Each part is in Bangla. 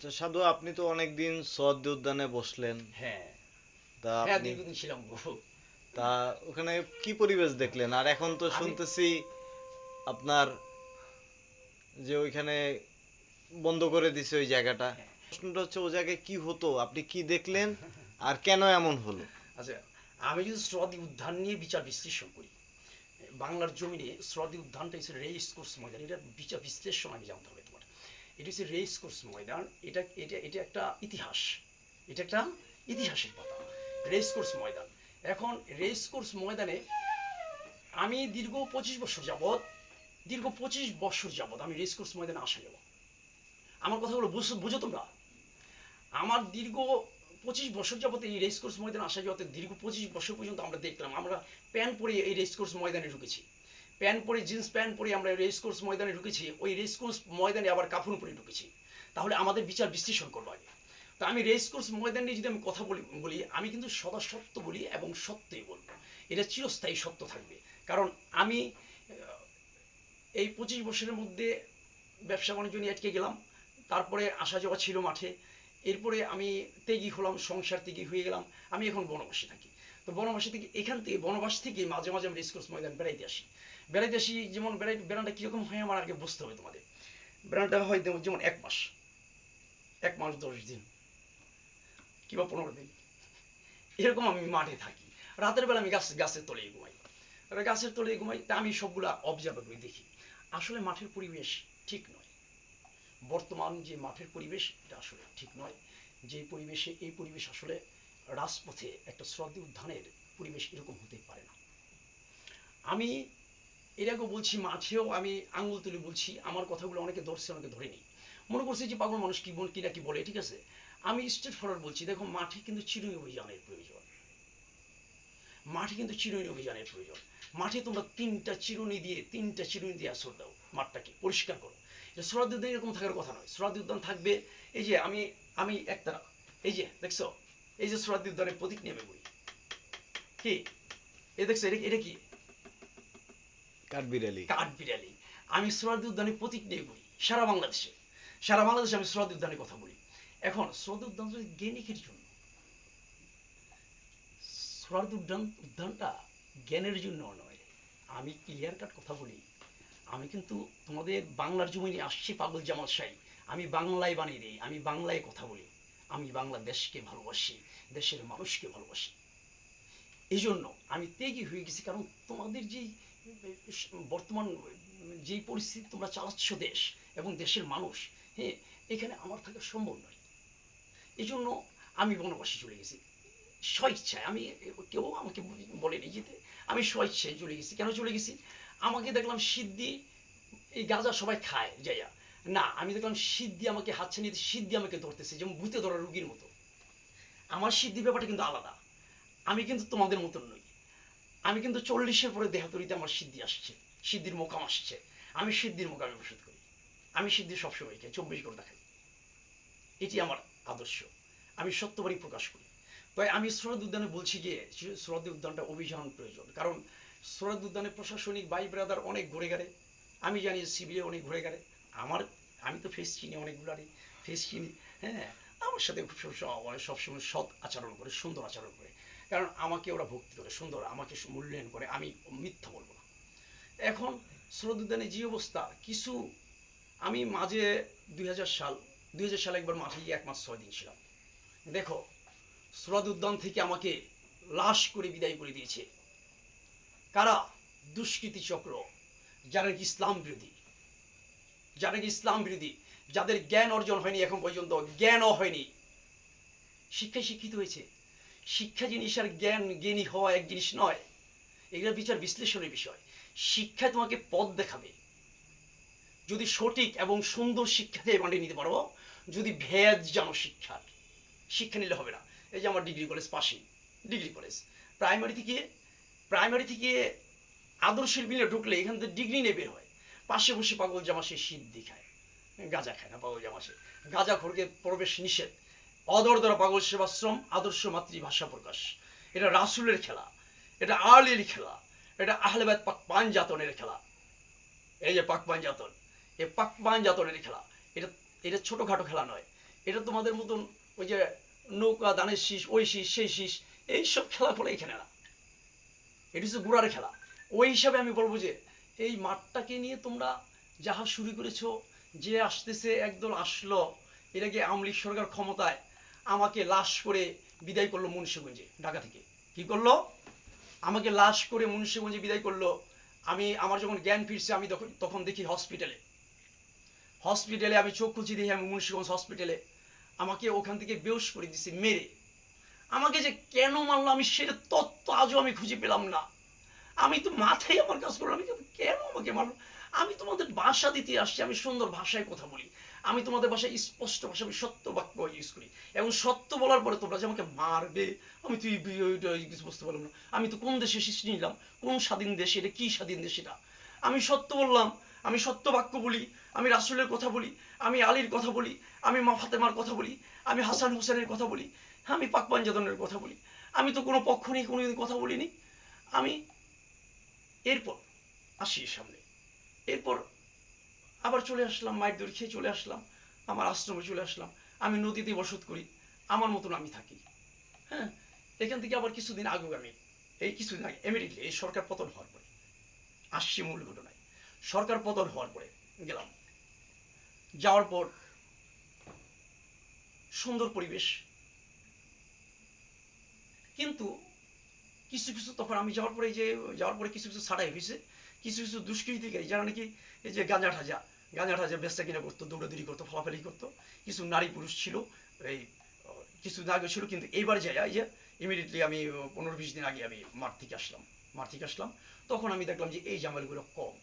আচ্ছা সাধু আপনি তো অনেকদিন সদ্য উদ্যানে বসলেন। হ্যাঁ। তা হ্যাঁ আপনি দীর্ঘদিন ছিলাম তা ওখানে কি পরিবেশ দেখলেন? আর এখন তো শুনতেছি আপনার যে ওইখানে বন্ধ করে দিছে ওই জায়গাটা। হ্যাঁ। প্রশ্নটা হচ্ছে ও জায়গায় কি হতো? আপনি কি দেখলেন? আর কেন এমন হলো? আচ্ছা আমি যদি শ্রদি উদ্যান নিয়ে বিচার বিশ্লেষণ করি বাংলার জমিনে শ্রদি উদ্যানটা হচ্ছে রেস কোর্স ময়দান। এটা বিচার বিশ্লেষণ আমি জানতে হবে। এটা হচ্ছে রেস কোর্স ময়দান। এটা এটা এটা একটা ইতিহাস। এটা একটা ইতিহাসের পাতা। রেস কোর্স ময়দান। এখন রেস কোর্স ময়দানে আমি দীর্ঘ পঁচিশ বছর যাবৎ, দীর্ঘ পঁচিশ বছর যাবৎ আমি রেস কোর্স ময়দানে আসা যাব আমার কথাগুলো বুঝো তোমরা? আমার দীর্ঘ পঁচিশ বছর যাবত এই রেস কোর্স ময়দানে আসা যাওয়াতে দীর্ঘ পঁচিশ বছর পর্যন্ত আমরা দেখলাম আমরা প্যান্ট পরে এই রেস কোর্স ময়দানে ঢুকেছি। প্যান্ট পরে, জিন্স প্যান্ট পরে আমরা রেস কোর্স ময়দানে ঢুকেছি, ওই রেস কোর্স ময়দানে আবার কাফুন পরে ঢুকেছি। তাহলে আমাদের বিচার বিশ্লেষণ করব আগে তো আমি রেস কোর্স ময়দান নিয়ে যদি আমি কথা বলি বলি, আমি কিন্তু সদা সত্য বলি এবং সত্যই বলব। এটা চিরস্থায়ী সত্য থাকবে। কারণ আমি এই পঁচিশ বছরের মধ্যে ব্যবসা বাণিজ্য নিয়ে আটকে গেলাম। তারপরে আসা যাওয়া ছিল মাঠে। এরপরে আমি তেগি হলাম, সংসার তেগি হয়ে গেলাম। আমি এখন বনবাসে থাকি। তো বনবাসী থেকে, এখান থেকে, বনবাস থেকে মাঝে মাঝে আমি রেসকোর্স ময়দান বেড়াইতে আসি। বেড়াইতে আসি, যেমন বেড়াই, বেড়ানটা কীরকম হয় আমার আগে বুঝতে হবে তোমাদের। বেড়ানটা হয় যেমন- এক মাস এক মাস দশ দিন, কিংবা পনেরো দিন। এরকম আমি মাঠে থাকি। রাতের বেলা আমি গাছ, গাছের তলে ঘুমাই। গাছের তলে ঘুমাই, তা আমি সবগুলা অবজার্ভ করি দেখি। আসলে মাঠের পরিবেশ ঠিক নয়। বর্তমান যে মাঠের পরিবেশ, এটা আসলে ঠিক নয়। যে পরিবেশে, এই পরিবেশ আসলে রাজপথে একটা শ্রদ্ধা উদ্যানের পরিবেশ এরকম হতে পারে না। আমি এর আগেও বলছি মাঠেও আমি আঙুল তুলে বলছি, আমার কথাগুলো অনেকে ধরছে, অনেকে ধরেনি। মনে করছে যে পাগল মানুষ কি বল কি না কি বলে, ঠিক আছে? আমি স্টেট ফরওয়ার্ড বলছি, দেখো মাঠে কিন্তু চিরুনি অভিযানের প্রয়োজন। মাঠে কিন্তু চিরুনি অভিযানের প্রয়োজন। মাঠে তোমরা তিনটা চিরুনি দিয়ে, তিনটা চিরুনি দিয়ে আসর দাও মাঠটাকে, পরিষ্কার করো। এটা শ্রদ্ধা উদ্যান এরকম থাকার কথা নয়। শ্রদ্ধা উদ্যান থাকবে, এই যে আমি আমি একটা, এই যে, দেখছ? এই যে শ্রদ্ধা উদ্যানের প্রতীক নেবে বলি। কি? এই দেখছ, এটা এটা কি? কাঠবিড়ালি। কাঠ বিড়ালি আমি নিয়ে বলি, সারা বাংলাদেশে। সারা বাংলাদেশে আমি উদ্যানের কথা বলি। এখন উদ্যান জ্ঞানিকের জন্য উদ্যান, উদ্যানটা জ্ঞানের জন্য নয়। আমি ক্লিয়ার কাট কথা বলি। আমি কিন্তু তোমাদের বাংলার জমিনে আসছি, পাগল জামাল শাহী আমি বাংলায় বানিয়ে দিই, আমি বাংলায় কথা বলি। আমি বাংলাদেশকে ভালোবাসি, দেশের মানুষকে ভালোবাসি। এই জন্য আমি তেগি হয়ে গেছি, কারণ তোমাদের যেই, বর্তমান যেই পরিস্থিতি, তোমরা চালাচ্ছ দেশ এবং দেশের মানুষ হ্যাঁ এখানে আমার থাকা সম্ভব নয়। এই জন্য আমি বনবাসী চলে গেছি। স্বইচ্ছায়, আমি কেউ আমাকে বলেনি যেতে আমি স্বইচ্ছায় চলে গেছি। কেন চলে গেছি? আমাকে দেখলাম সিদ্ধি, এই গাঁজা সবাই খায় যাইয়া না, আমি দেখলাম সিদ্ধি আমাকে হাতছে নিতে সিদ্ধি আমাকে ধরতেছে, যেমন ভূতে ধরা রুগীর মতো। আমার সিদ্ধি ব্যাপারটা কিন্তু আলাদা। আমি কিন্তু তোমাদের মতন নই। আমি কিন্তু চল্লিশের পরে দেহাতরিতে আমার সিদ্ধি আসছে, সিদ্ধির মোকাম আসছে। আমি সিদ্ধির মোকামে ওষুধ করি। আমি সিদ্ধি সবসময় খাই, চব্বিশ ঘণ্টা খাই। এটি আমার আদর্শ। আমি সত্যবারই প্রকাশ করি। তাই আমি শরৎ উদ্যানে বলছি যে শরৎ উদ্যানটা অভিযান প্রয়োজন। কারণ শরৎ উদ্যানে প্রশাসনিক বাই ব্রাদার অনেক ঘুরে গেলে। আমি জানি সিবিআই অনেক ঘুরে গেলে। আমার, আমি তো ফেস চিনি অনেকগুলারই। ফেস চিনি হ্যাঁ? আমার সাথে সবসময় সৎ আচরণ করে, সুন্দর আচরণ করে। কারণ আমাকে ওরা ভক্তি করে, সুন্দর, আমাকে মূল্যায়ন করে, আমি মিথ্যা বলব না। এখন শরৎ উদ্যানে যে অবস্থা, কিছু, আমি মাঝে দুই হাজার সাল, দুই হাজার সালে একবার মাঠে গিয়ে এক মাস ছয় দিন ছিলাম। দেখো সুরাদ উদ্যান থেকে আমাকে লাশ করে বিদায় করে দিয়েছে। কারা? দুষ্কৃতি চক্র, যারা নাকি ইসলাম বিরোধী। যারা নাকি ইসলাম বিরোধী, যাদের জ্ঞান অর্জন হয়নি এখন পর্যন্ত, জ্ঞানও হয়নি। শিক্ষায় শিক্ষিত হয়েছে। শিক্ষা জিনিস আর জ্ঞান জ্ঞানী হওয়া এক জিনিস নয়। এগুলো বিচার বিশ্লেষণের বিষয়। শিক্ষা তোমাকে পথ দেখাবে। যদি সঠিক এবং সুন্দর শিক্ষা দিয়ে বানিয়ে নিতে পারো, যদি ভেদ জানো শিক্ষার, শিক্ষা নিলে হবে না। এই যে আমার ডিগ্রি কলেজ পাশেই, ডিগ্রি কলেজ। প্রাইমারি থেকে প্রাইমারি থেকে আদর্শের বিলে ঢুকলে এখান থেকে ডিগ্রি নিয়ে বের হয়। পাশে বসে পাগল জামা সে সিদ্ধি খায়। গাঁজা খায় না পাগল জামা সে। গাঁজা খড়কে প্রবেশ নিষেধ। অদর দ্বারা পাগল সেবাশ্রম আদর্শ মাতৃভাষা প্রকাশ। এটা রাসুলের খেলা, এটা আলের খেলা, এটা আহলেবাদ পাক পাঞ্জাতনের খেলা। এই যে পাক পাঞ্জাতন এই পাক পাঞ্জাতনের খেলা, এটা এটা ছোটোখাটো খেলা নয়। এটা তোমাদের মতন ওই যে নৌকা, দানের শীষ, ওই শীষ, সেই শীষ এইসব খেলা ফলে এখানে না এটা হচ্ছে গুড়ার খেলা। ওই হিসাবে আমি বলব যে, এই মাঠটাকে নিয়ে তোমরা যাহা শুরু করেছ, যে আসতেছে একদল আসলো এটাকে আওয়ামী লীগ সরকার ক্ষমতায় আমাকে লাশ করে বিদায় করল মুন্সিগঞ্জে, ঢাকা থেকে। কি করল? আমাকে লাশ করে মুন্সিগঞ্জে বিদায় করল। আমি, আমার যখন জ্ঞান ফিরছে, আমি তখন তখন দেখি হসপিটালে হসপিটালে আমি চোখ খুঁজি দেখি, আমি মুন্সিগঞ্জ হসপিটালে আমাকে ওখান থেকে বেউস করে দিছে, মেরে। আমাকে যে কেন মারলো, আমি সেটা তত্ত্ব আজও আমি খুঁজে পেলাম না। আমি তো মাথায় আমার কাজ করলাম কেন আমাকে মারলো? আমি তোমাদের ভাষা দিতে আসছি, আমি সুন্দর ভাষায় কথা বলি। আমি তোমাদের ভাষায় স্পষ্ট ভাষা আমি সত্য বাক্য ইউজ করি। এবং সত্য বলার পরে তোমরা যে আমাকে মারবে, আমি তুই কিছু বুঝতে পারলাম না। আমি তো কোন দেশে শিশু নিলাম? কোন স্বাধীন দেশ? এটা কি স্বাধীন দেশ এটা? আমি সত্য বললাম, আমি সত্য বাক্য বলি, আমি রাসুলের কথা বলি, আমি আলীর কথা বলি, আমি মা ফাতেমার কথা বলি, আমি হাসান হোসেনের কথা বলি হ্যাঁ আমি পাক পাঞ্জাদনের কথা বলি। আমি তো কোনো পক্ষ নিয়ে কোনোদিন কথা বলিনি। আমি এরপর আসি সামনে। এরপর আবার চলে আসলাম, মায়ের দড়ি খেয়ে চলে আসলাম, আমার আশ্রমে চলে আসলাম। আমি নদীতে বসত করি, আমার মতন আমি থাকি। হ্যাঁ? এখান থেকে আবার কিছুদিন আগে আমি, এই কিছুদিন আগে এমিডিয়েটলি এই সরকার পতন হওয়ার পরে, আসছি মূল ঘটনায়। সরকার পতন হওয়ার পরে গেলাম। যাওয়ার পর সুন্দর পরিবেশ। কিন্তু কিছু কিছু তখন আমি যাওয়ার পরে যে, যাওয়ার পরে কিছু কিছু ছাড়াই হয়েছে, কিছু কিছু দুষ্কৃতিকারী, যারা নাকি এই যে গাঁজা ঠাজা গাঁজা ঠাজা বেচা কিনা করতো, দৌড়াদৌড়ি করতো, ফলাফালি করতো। কিছু নারী পুরুষ ছিল, এই, কিছু আগে ছিল, কিন্তু এইবার যাই, এই যে ইমিডিয়েটলি আমি পনেরো বিশ দিন আগে আমি মাঠ থেকে আসলাম, মাঠ থেকে আসলাম। তখন আমি দেখলাম যে এই জামালগুলো কম,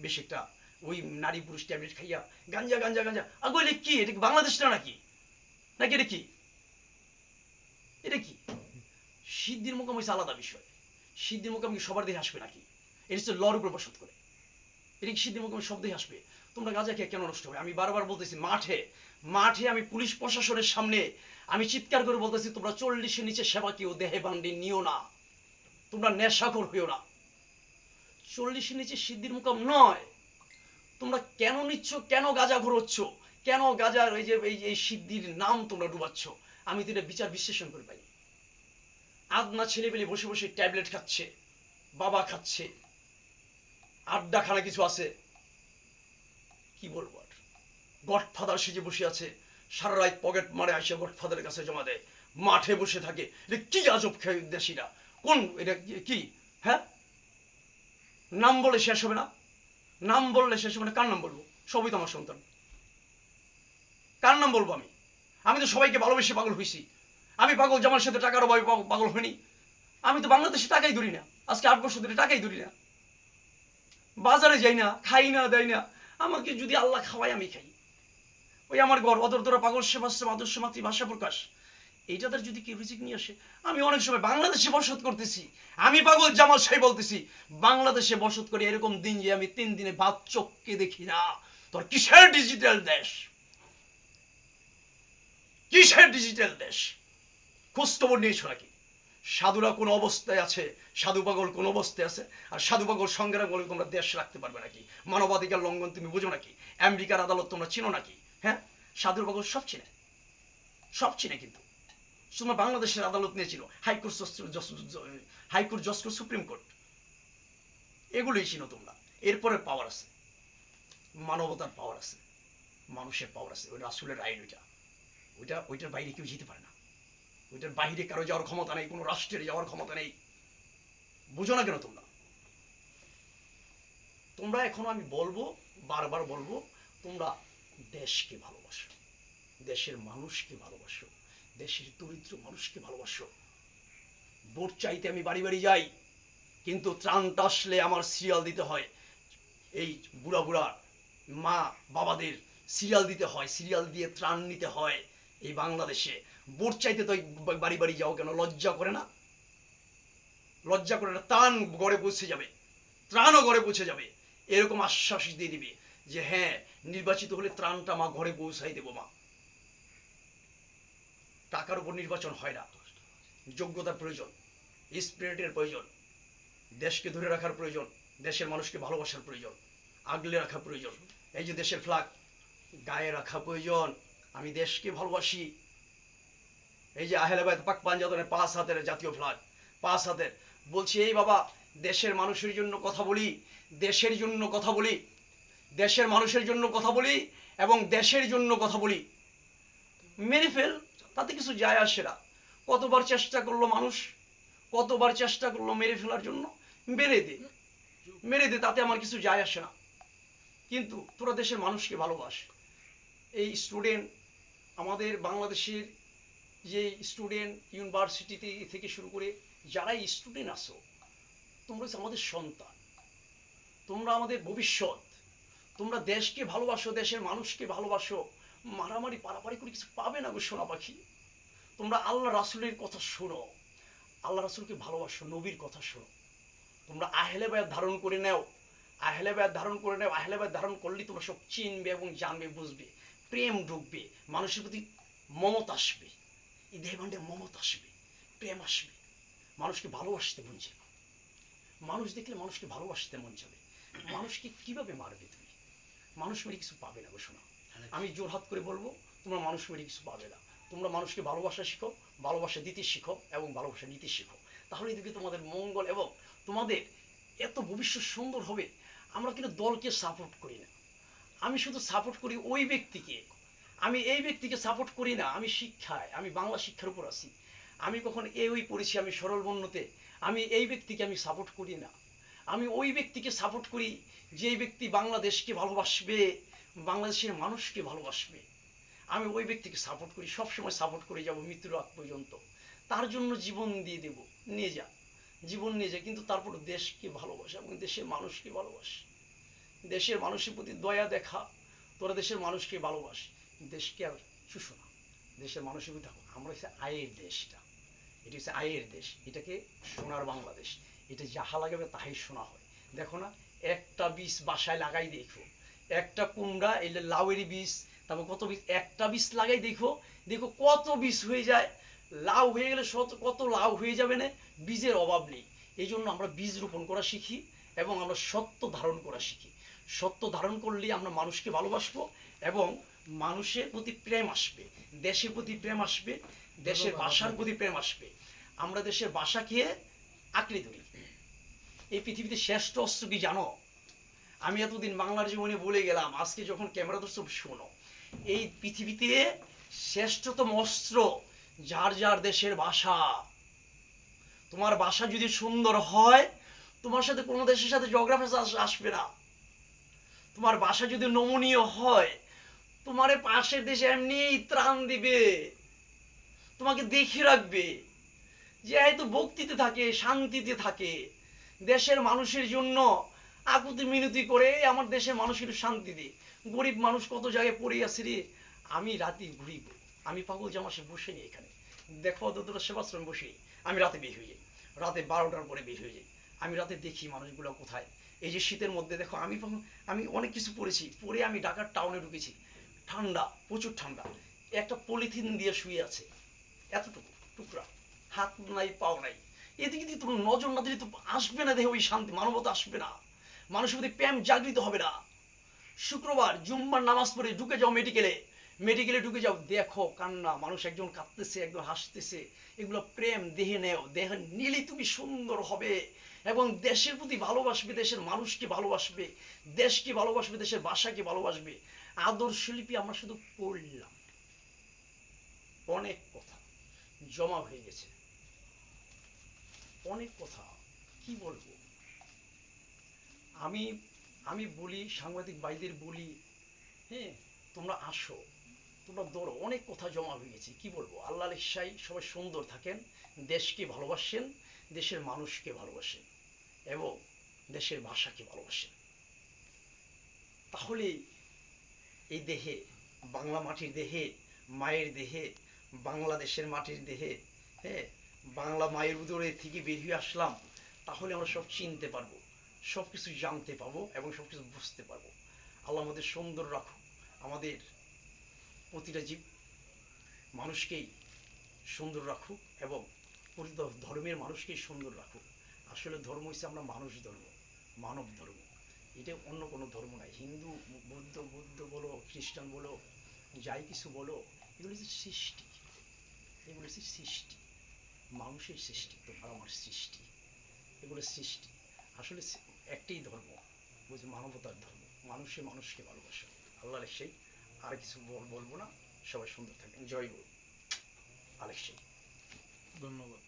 বেশ একটা, ওই নারী পুরুষ ট্যাবলেট খাইয়া গাঞ্জা গাঞ্জা গাঞ্জা। আগো এটা কি এটা কি বাংলাদেশটা নাকি? নাকি এটা কি? এটা কি? সিদ্ধির মোকাম হচ্ছে আলাদা বিষয়। সিদ্ধির মোকাম সবার দেহে আসবে নাকি? এটা হচ্ছে লর উপর বসত করে। এটা সব দেহে আসবে। তোমরা গাঁজা খেয়ে কেন নষ্ট হবে? আমি বারবার বলতেছি, মাঠে মাঠে আমি পুলিশ প্রশাসনের সামনে আমি চিৎকার করে বলতেছি, তোমরা চল্লিশের নিচে সেবা কেউ দেহে বান্ডি নিও না। তোমরা নেশাখোর হইও না। চল্লিশের নিচে সিদ্ধির মোকাম নয়। তোমরা কেন নিচ্ছ? কেন গাঁজা ঘুরোচ্ছ? কেন গাজার এই যে, এই এই সিদ্ধির নাম তোমরা ডুবাচ্ছ? আমি তো এটা বিচার বিশ্লেষণ করে পাই। আদনা ছেলেবেলে বসে বসে ট্যাবলেট খাচ্ছে, বাবা খাচ্ছে আড্ডা খানা কিছু আছে। কি বলব আর? গডফাদার সেজে বসে আছে, সারা রাত পকেট মারে আসে গডফাদারের কাছে জমা দেয়, মাঠে বসে থাকে। কি আজব দেশিরা? কোন, এটা কি- হ্যাঁ? নাম বলে শেষ হবে না? নাম বললে শেষ হবে না? কার নাম বলব? সবই তো আমার সন্তান। কার নাম বলব আমি? আমি তো সবাইকে ভালোবেসে পাগল হয়েছি আমি পাগল জামার সাথে টাকার অভাবে পাগল- পাগল হইনি। আমি তো বাংলাদেশে টাকাই ধরি না। আজকে আট বছর ধরে টাকাই ধরি না। বাজারে যাই না, খাই না দেয় না, আমাকে যদি আল্লাহ খাওয়ায় আমি খাই। ওই আমার ঘর অদর তোরা পাগল সেবাশ্রম আদর্শ মাতৃভাষা প্রকাশ। এইটাদের যদি কেউ রিজিক নিয়ে আসে, আমি অনেক সময় বাংলাদেশে বসত করতেছি। আমি পাগল জামাল সাহেব বলতেছি, বাংলাদেশে বসত করে এরকম দিন যে আমি তিন দিনে ভাত চোখকে দেখি না। তোর কিসের ডিজিটাল দেশ? কিসের ডিজিটাল দেশ? খোঁজ খবর নিয়েছো নাকি। সাধুরা কোন অবস্থায় আছে, সাধু পাগল কোন অবস্থায় আছে? আর সাধু পাগল সংগ্রাম বলে তোমরা দেশ রাখতে পারবে নাকি? মানবাধিকার লঙ্ঘন তুমি বুঝো নাকি? আমেরিকার আদালত তোমরা চিনো নাকি? হ্যাঁ? সাধুর পাগল সব চিনে। সব চিনে কিন্তু। তোমরা বাংলাদেশের আদালত নিয়ে নিয়েছিল। হাইকোর্ট হাইকোর্ট জজ কোর্ট সুপ্রিম কোর্ট। এগুলোই চিনো তোমরা। এরপরে পাওয়ার আছে। মানবতার পাওয়ার আছে। মানুষের পাওয়ার আছে। ওই রাসুলের আইন ওইটা। ওইটা ওইটার বাইরে কেউ যেতে পারে না। ওইটার বাইরে কারও যাওয়ার ক্ষমতা নেই, কোনো রাষ্ট্রের যাওয়ার ক্ষমতা নেই। বুঝো না কেন তোমরা? তোমরা এখনও আমি বলব, বারবার বলব, তোমরা দেশকে ভালোবাসো, দেশের মানুষকে ভালোবাসো, দেশের দরিদ্র মানুষকে ভালোবাসো। ভোট চাইতে আমি বাড়ি বাড়ি যাই, কিন্তু ত্রাণটা আসলে আমার সিরিয়াল দিতে হয়। এই বুড়া বুড়া মা বাবাদের সিরিয়াল দিতে হয়, সিরিয়াল দিয়ে ত্রাণ নিতে হয় এই বাংলাদেশে। ভোট চাইতে তো বাড়ি বাড়ি যাও কেন? লজ্জা করে না? লজ্জা করে না? ত্রাণ গড়ে পৌঁছে যাবে। ত্রাণও ঘরে পৌঁছে যাবে। এরকম আশ্বাস দিয়ে দিবে যে হ্যাঁ নির্বাচিত হলে ত্রাণটা মা ঘরে পৌঁছাই দেবো মা। টাকার উপর নির্বাচন হয় না। যোগ্যতার প্রয়োজন, স্পিরিটের প্রয়োজন, দেশকে ধরে রাখার প্রয়োজন, দেশের মানুষকে ভালোবাসার প্রয়োজন, আগলে রাখা প্রয়োজন। এই যে দেশের ফ্ল্যাগ গায়ে রাখা প্রয়োজন। আমি দেশকে ভালোবাসি। এই যে আহলেবাদ পাক পাঞ্জাতনের পাঁচ হাতের জাতীয় ফ্ল্যাগ, পাঁচ হাতের। বলছি, এই বাবা, দেশের মানুষের জন্য কথা বলি, দেশের জন্য কথা বলি, দেশের মানুষের জন্য কথা বলি এবং দেশের জন্য কথা বলি। মেরে ফেল, তাতে কিছু যায় আসে না। কতবার চেষ্টা করল মানুষ, কতবার চেষ্টা করল মেরে ফেলার জন্য? মেরে দে মেরে দে, তাতে আমার কিছু যায় আসে না। কিন্তু তোরা দেশের মানুষকে ভালোবাস। এই স্টুডেন্ট আমাদের বাংলাদেশের যে স্টুডেন্ট ইউনিভার্সিটি থেকে শুরু করে যারাই স্টুডেন্ট আসো, তোমরা আমাদের সন্তান। তোমরা আমাদের ভবিষ্যৎ। তোমরা দেশকে ভালোবাসো, দেশের মানুষকে ভালোবাসো। মারামারি, পারাপারি করে কিছু পাবে না গো সোনা পাখি। তোমরা আল্লাহ রাসুলের কথা শোনো। আল্লাহ রাসুলকে ভালোবাসো, নবীর কথা শোনো। তোমরা আহলে বায়াত ধারণ করে নাও। আহলে বায়াত ধারণ করে নাও। আহলে বায়াত ধারণ করলে তোমরা সব চিনবে এবং জানবে, বুঝবে। প্রেম ঢুকবে। মানুষের প্রতি মমতা আসবে। এই দেহবান্ডে মমতা আসবে প্রেম আসবে মানুষকে ভালোবাসতে মন যাবে মানুষ দেখলে মানুষকে ভালোবাসতে মন যাবে মানুষকে কীভাবে মারবে তুমি? মানুষ মেরে কিছু পাবে না গো শোনা আমি জোরহাত করে বলব তোমরা মানুষ মেরে কিছু পাবে না। তোমরা মানুষকে ভালোবাসা শিখো ভালোবাসা দিতে শিখো এবং ভালোবাসা নিতে শিখো। তাহলে দেখবে তোমাদের মঙ্গল এবং তোমাদের এত ভবিষ্যৎ সুন্দর হবে আমরা কিন্তু দলকে সাপোর্ট করি না। আমি শুধু সাপোর্ট করি ওই ব্যক্তিকে আমি এই ব্যক্তিকে সাপোর্ট করি না, আমি শিক্ষায়, আমি বাংলা শিক্ষার উপর আছি। আমি কখন এই ওই পড়েছি, আমি সরল বন্যতে আমি এই ব্যক্তিকে আমি সাপোর্ট করি না। আমি ওই ব্যক্তিকে সাপোর্ট করি যে ব্যক্তি বাংলাদেশকে ভালোবাসবে, বাংলাদেশের মানুষকে ভালোবাসবে। আমি ওই ব্যক্তিকে সাপোর্ট করি, সবসময় সাপোর্ট করে যাব মৃত্যুর আগ পর্যন্ত। তার জন্য জীবন দিয়ে দেব, নিয়ে যা। জীবন নিয়ে যা, কিন্তু তারপর দেশকে ভালোবাসে এবং দেশের মানুষকে ভালোবাসে। দেশের মানুষের প্রতি দয়া দেখা, তোরা দেশের মানুষকে ভালোবাসে। দেশকে আর চুষো না দেশের মানুষের দেখো আমরা হচ্ছে আয়ের দেশটা। এটি হচ্ছে আয়ের দেশ। এটাকে সোনার বাংলাদেশ। এটা যাহা লাগাবে তাহাই শোনা হয়। দেখো না, একটা বীজ বাসায় লাগাই দেখো। একটা কুমড়া, এলে লাউয়ের বীজ, তারপর কত বীজ? একটা বীজ লাগাই দেখো। দেখো কত বীজ হয়ে যায়। লাউ হয়ে গেলে শত- কত লাউ হয়ে যাবে না? বীজের অভাব নেই। এই জন্য আমরা বীজ রোপণ করা শিখি এবং আমরা সত্য ধারণ করা শিখি। সত্য ধারণ করলেই আমরা মানুষকে ভালোবাসবো এবং মানুষের প্রতি প্রেম আসবে দেশের প্রতি প্রেম আসবে দেশের ভাষার প্রতি প্রেম আসবে। আমরা দেশের ভাষাকে আঁকড়ে ধরি। এই পৃথিবীতে শ্রেষ্ঠ অস্ত্র কি জানো? আমি এতদিন বাংলার জীবনে বলে গেলাম আজকে যখন ক্যামেরা ধরছো শোনো। এই পৃথিবীতে শ্রেষ্ঠতম অস্ত্র যার যার দেশের ভাষা। তোমার ভাষা যদি সুন্দর হয় তোমার সাথে কোনো দেশের সাথে জগ্রাফি আসবে না। তোমার ভাষা যদি নমনীয় হয় তোমার পাশের দেশে এমনি ত্রাণ দিবে। তোমাকে দেখে রাখবে। যে হয়তো ভক্তিতে থাকে, শান্তিতে থাকে, দেশের মানুষের জন্য আকুতি মিনতি করে আমার দেশের মানুষ একটু শান্তি দে। গরিব মানুষ কত জায়গায় পড়ে আছে রে? আমি রাতে ঘুরিব। আমি পাগল জামাসে বসে নিই এখানে। দেখো দুটো সেবাশ্রম বসে। আমি রাতে বের হয়ে যাই। রাতে বারোটার পরে বের হয়ে যাই। আমি রাতে দেখি মানুষগুলো কোথায়। এই যে শীতের মধ্যে দেখো, আমি আমি অনেক কিছু পড়েছি। পরে আমি ঢাকার টাউনে ঢুকেছি। ঠান্ডা, প্রচুর ঠান্ডা। একটা পলিথিন দিয়ে শুয়ে আছে। এতটুকু, টুকরা। হাত নাই, পাও নাই। এদিকে দিয়ে তোমার নজর না দিলে তো আসবে না দেহে ওই শান্তি, মানবতা আসবে না। মানুষের প্রতি প্রেম জাগৃত হবে না। শুক্রবার জুম্মার নামাজ পড়ে ঢুকে যাও মেডিকেলে মেডিকেলে ঢুকে যাও, দেখো কান্না, মানুষ একজন কাঁদতেছে, একজন হাসতেছে। এগুলো প্রেম, দেহে নেও, দেহ নিলে তুমি সুন্দর হবে। এবং দেশের প্রতি ভালোবাসবে, দেশের মানুষকে ভালোবাসবে, দেশকে ভালোবাসবে, দেশের ভাষাকে ভালোবাসবে। আদর্শ লিপি আমরা শুধু পড়লাম। অনেক কথা জমা হয়ে গেছে। অনেক কথা, কি বলব? আমি আমি বলি, সাংবাদিক ভাইদের বলি হ্যাঁ তোমরা আসো, তোমরা ধরো অনেক কথা জমা হয়ে গেছে, কি বলব? আল্লাহ ইচ্ছাই সবাই সুন্দর থাকেন, দেশকে ভালোবাসেন, দেশের মানুষকে ভালোবাসেন, এবং দেশের ভাষাকে ভালোবাসেন। তাহলে এই দেহে, বাংলা মাটির দেহে, মায়ের দেহে, বাংলাদেশের মাটির দেহে হ্যাঁ বাংলা মায়ের উদরে থেকে বের হয়ে আসলাম, তাহলে আমরা সব চিনতে পারব সব কিছু জানতে পারব এবং সব কিছু বুঝতে পারব। আল্লাহ আমাদের সুন্দর রাখুক, আমাদের প্রতিটা জীব মানুষকেই সুন্দর রাখুক এবং প্রতিটা ধর্মের মানুষকেই সুন্দর রাখুক। আসলে ধর্ম হচ্ছে আমরা মানুষ ধর্ম, মানব ধর্ম। এটা অন্য কোনো ধর্ম নাই। হিন্দু, বৌদ্ধ, বুদ্ধ বলো, খ্রিস্টান বলো, যাই কিছু বলো, এগুলো হচ্ছে সৃষ্টি। এগুলো হচ্ছে সৃষ্টি। মানুষের সৃষ্টি তোমার আমার সৃষ্টি। এগুলো সৃষ্টি। আসলে একটাই ধর্ম বলছে মানবতার ধর্ম। মানুষে মানুষকে ভালোবাসে। আল্লাহ সেই আর কিছু বল- বলব না। সবাই সুন্দর থাকেন জয় গুরু। আলেক সেই ধন্যবাদ।